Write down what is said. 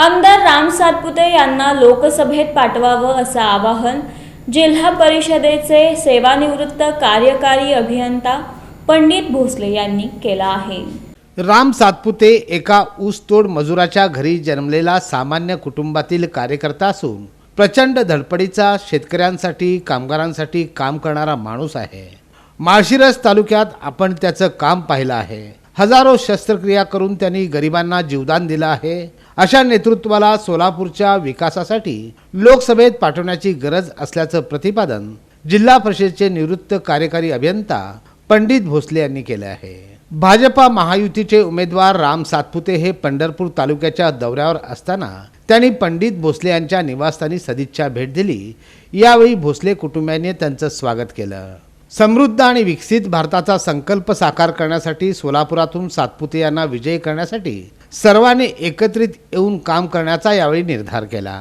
आमदार राम सातपुते यांना लोकसभेत पाठवावं असं आवाहन जिल्हा परिषदेचे सेवानिवृत्त कार्यकारी अभियंता पंडित भोसले यांनी केलं आहे. राम सातपुते एका ऊसतोड मजुराच्या घरी जन्मलेला सामान्य कुटुंबातील कार्यकर्ता असून प्रचंड धडपडीचा शेतकऱ्यांसाठी कामगारांसाठी काम करणारा माणूस आहे. माळशिरस तालुक्यात आपण त्याचं काम पाहिलं आहे. हजारो शस्त्रक्रिया करून त्यांनी गरिबांना जीवदान दिलं आहे. अशा नेतृत्वाला सोलापूरच्या विकासासाठी लोकसभेत पाठवण्याची गरज असल्याचं प्रतिपादन जिल्हा परिषदेचे निवृत्त कार्यकारी अभियंता पंडित भोसले यांनी केले आहे. भाजपा महायुतीचे उमेदवार राम सातपुते हे पंढरपूर तालुक्याच्या दौऱ्यावर असताना त्यांनी पंडित भोसले यांच्या निवासस्थानी सदिच्छा भेट दिली. यावेळी भोसले कुटुंबियांनी त्यांचं स्वागत केलं. समृद्ध आणि विकसित भारताचा संकल्प साकार करण्यासाठी सोलापुरातून सातपुते यांना विजयी करण्यासाठी सर्वांनी एकत्रित येऊन काम करण्याचा यावेळी निर्धार केला.